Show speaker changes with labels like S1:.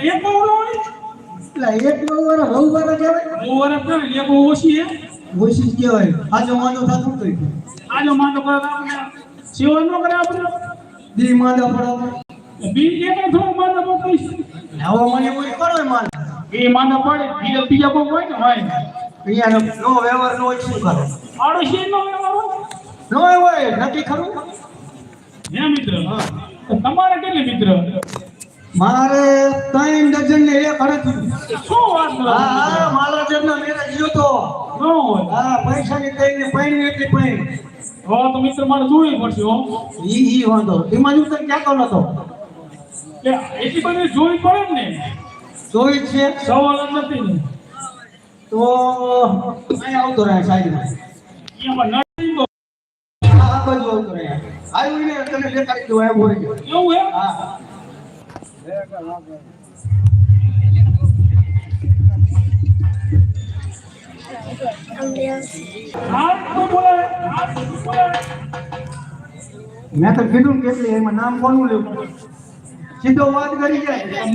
S1: એક બહુ
S2: એટલે એક બહુ વાર બહુ વાર કહેવાય?
S1: બહુ એક બહુ ઓછી હે
S2: ઓછી કહેવાય. આજો માંદો થતું તો
S1: આજો માંડો કરે આપણે સેવા ન કરે આપણે?
S2: દી માંદા પડે
S1: બી એક થોડું માંડો મોકલીશ
S2: હવે મને કોઈ કરો માન
S1: એ માંડો. પડે બીજા બીજા બહુ હોય ને હોય?
S2: અહીંયા નો વ્યવહાર નો હોય શું કરે?
S1: પાડોશી નો વ્યવહાર
S2: નો હોય નથી ખરું?
S1: હે મિત્ર? તમારે કેટલી મિત્ર?
S2: મારે ત્રણ ડઝન ને એક અડધી
S1: શું વાત
S2: હા મારા જન્મ મેરેજ ગયો તો.
S1: હા પૈસા
S2: ની પૈસાની કઈ ને પૈણી એટલી પૈણ.
S1: હો તો મિત્ર મારે જોવી પડશે હો.
S2: ઈ ઈ વાંધો. એમાં જો તને ક્યાં કોનો તો
S1: કે એટલી બધી જોવી પડે ને
S2: જોઈ છે.
S1: સવાલ જ નથી ને.
S2: તો અહીં આવતો રહે સાઈડમાં
S1: એમાં નથી તો
S2: આ બાજુ આવતો રહે આવ્યું ને તને દઉં આવ્યો
S1: એવું હે
S2: હા
S1: હા કોઈ બોલાવે હા કોઈ બોલાવે
S2: મેં તો કીધું કેટલી એમાં નામ કોનું લેવું સીધો વાત કરી જાય.